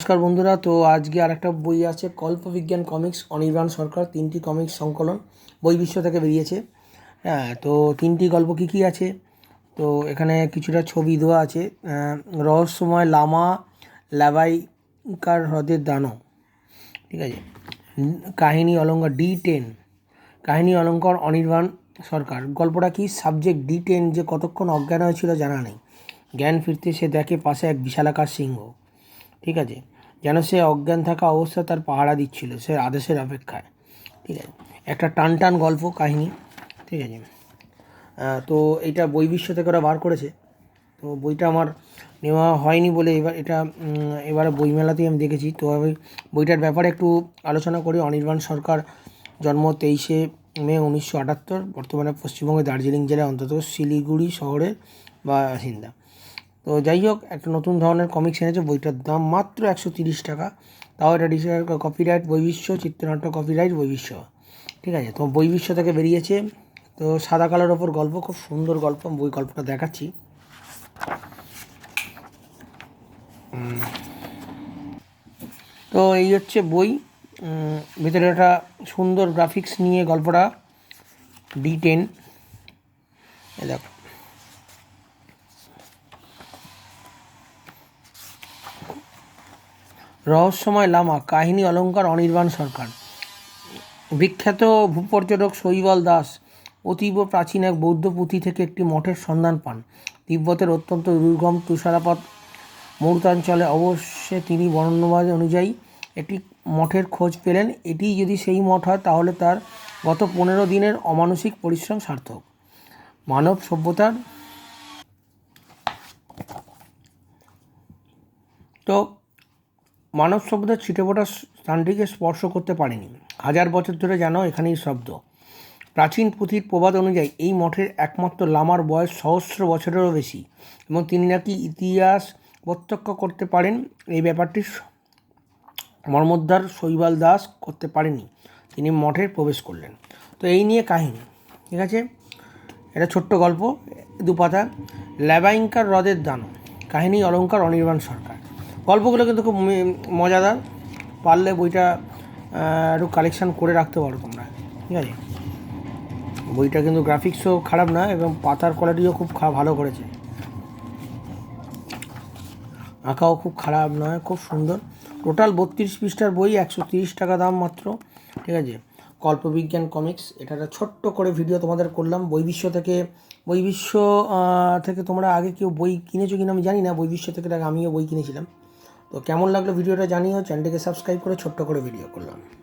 নমস্কার বন্ধুরা, তো আজকে আর একটা বই আছে, কল্পবিজ্ঞান কমিক্স, অনির্বাণ সরকার, তিনটি কমিক্স সংকলন, বই বিশ্ব থেকে বেরিয়েছে। হ্যাঁ তো তিনটি গল্প কী কী আছে? তো এখানে কিছুটা ছবি দেওয়া আছে রহস্যময় লামা ল্যাবাইকার হ্রদের দানো ঠিক আছে? কাহিনী অলঙ্কার ডি টেন, কাহিনী অলঙ্কার অনির্বাণ সরকার, গল্পটা কি সাবজেক্ট ডি টেন যে কতক্ষণ অজ্ঞান হয়েছিল জানা নেই, জ্ঞান ফিরতে সে দেখে পাশে এক বিশালাকার সিংহ ঠিক আছে? যেন সে অজ্ঞান থাকা অবস্থা তার পাহারা দিচ্ছিল, সে আদেশের অপেক্ষায়। ঠিক আছে? একটা টান টান গল্প, কাহিনী, ঠিক আছে? তো এটা বই বিশ্ব থেকে ওরা বার করেছে। তো বইটা আমার নেওয়া হয়নি বলে এবার এটা এবারে বইমেলাতেই আমি দেখেছি। তো আমি বইটার ব্যাপারে একটু আলোচনা করি। অনির্বাণ সরকার জন্ম তেইশে মে উনিশশো আটাত্তর, বর্তমানে পশ্চিমবঙ্গের দার্জিলিং জেলায় অন্তত শিলিগুড়ি শহরের বাসিন্দা তো যাই হোক, একটা নতুন ধরনের কমিক্স এনেছে, বইটার দাম মাত্র একশো তিরিশ টাকা। তাও এটা ডিজিটাল কপিরাইট বৈবিশ্ব চিত্রনাট্য কপিরাইট বই বিশ্ব ঠিক আছে, তো বৈবিশ্ব থেকে বেরিয়েছে। তো সাদা কালোর ওপর গল্প, খুব সুন্দর গল্প বই গল্পটা দেখাচ্ছি। তো এই হচ্ছে বই। ভিতরে একটা সুন্দর গ্রাফিক্স নিয়ে গল্পটা। ডি টেন দেখো। রহস্যময় লামা, কাহিনী অলঙ্কার অনির্বাণ সরকার। বিখ্যাত ভূপর্যটক শৈবল দাস অতীব প্রাচীন এক বৌদ্ধ পুঁথি থেকে একটি মঠের সন্ধান পান। তিব্বতের অত্যন্ত দুর্গম তুষারাপাত মরুতাঞ্চলে অবশ্যই তিনি বর্ণবাদ অনুযায়ী একটি মঠের খোঁজ পেলেন। এটি যদি সেই মঠ হয়, তাহলে তার গত পনেরো দিনের অমানসিক পরিশ্রম সার্থক। মানব সভ্যতার তো মানব সভ্যতার ছিটেফোঁটা স্থানটিকে স্পর্শ করতে পারেনি। হাজার বছর ধরে যেন এখানেই শব্দ প্রাচীন পুঁথির প্রবাদ অনুযায়ী এই মঠের একমাত্র লামার বয়স সহস্র বছরেরও বেশি এবং তিনি নাকি ইতিহাস প্রত্যক্ষ করতে পারেন, এই ব্যাপারটি মর্মোদ্ধার শৈবাল দাস করতে পারেনি। তিনি মঠে প্রবেশ করলেন। তো এই নিয়ে কাহিনী, ঠিক আছে? এটা ছোট্ট গল্প, দুপাতা। ল্যাবাইঙ্কার হ্রদের দান কাহিনী অলঙ্কার অনির্বাণ সরকার। গল্পগুলো কিন্তু খুব মজাদার। পারলে বইটা একটু কালেকশান করে রাখতে পারো তোমরা। ঠিক আছে? বইটা কিন্তু গ্রাফিক্সও খারাপ না এবং পাতার কোয়ালিটিও খুব ভালো করেছে। আঁকাও খুব খারাপ নয়, খুব সুন্দর। টোটাল বত্রিশ পৃষ্ঠার বই, একশো তিরিশ টাকা দাম মাত্র। ঠিক আছে? কল্পবিজ্ঞান কমিক্স এটা একটা ছোট্ট করে ভিডিও তোমাদের করলাম। বই বিশ্ব থেকে, বই বিশ্ব থেকে তোমরা আগে কেউ বই কিনেছো কিনা আমি জানি না। বই বিশ্ব থেকে আমিও বই কিনেছিলাম। তো কেমন লাগল ভিডিওটা জানিও চ্যানেলটিকে সাবস্ক্রাইব করে ছোট্ট করে ভিডিও করলাম।